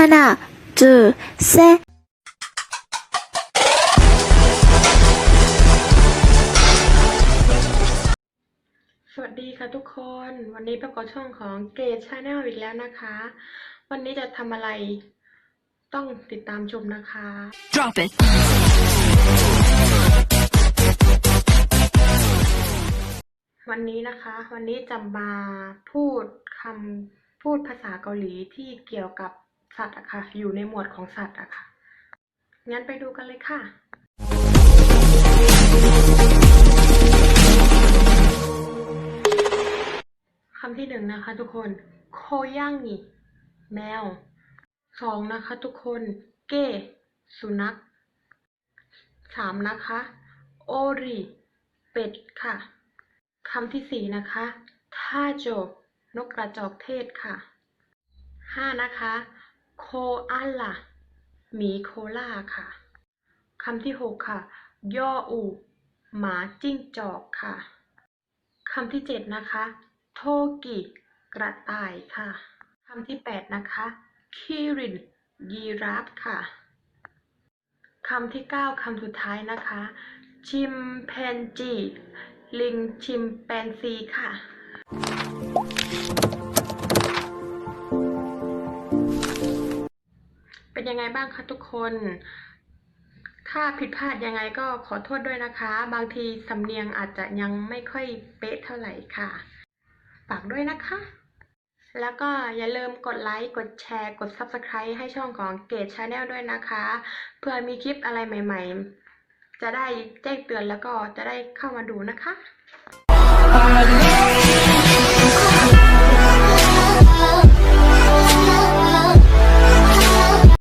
하나, 둘, 셋. สวัสดีค่ะทุกคน วันนี้ประกอบช่องของเกรดชาแนลอีกแล้วนะคะ วันนี้จะทำอะไรต้องติดตามชมนะคะ Drop it. วันนี้นะคะ วันนี้จะมาพูดคำพูดภาษาเกาหลีที่เกี่ยวกับ สัตว์อะค่ะ อยู่ในหมวดของสัตว์อะค่ะ งั้นไปดูกันเลยค่ะ คำที่หนึ่งนะคะทุกคน โคย่างงีแมวสองนะคะทุกคน เก้ สุนัขสามนะคะ โอริ เป็ดค่ะ คำที่สี่นะคะท่าโจ นกกระจอกเทศค่ะห้านะคะ โคอาล่าหมีโคล่าค่ะคำที่หกค่ะ ย่ออู หมาจิ้งจอกค่ะคำที่เจ็ดนะคะ โทกิ กระต่ายค่ะคำที่แปดนะคะ คิริน ยีราฟค่ะคำที่เก้าคำสุดท้ายนะคะ ชิมแปนจี ลิงชิมแปนซีค่ะ ยังไงบ้างคะทุกคน ถ้าผิดพลาดยังไงก็ขอโทษด้วยนะคะ บางทีสำเนียงอาจจะยังไม่ค่อยเป๊ะเท่าไหร่ค่ะ ฝากด้วยนะคะ แล้วก็อย่าลืมกดไลค์ กดแชร์ กด Subscribe ให้ช่องของเกดชาแนลด้วยนะคะ เพื่อมีคลิปอะไรใหม่ ๆ จะได้แจ้งเตือนแล้วก็จะได้เข้ามาดูนะคะ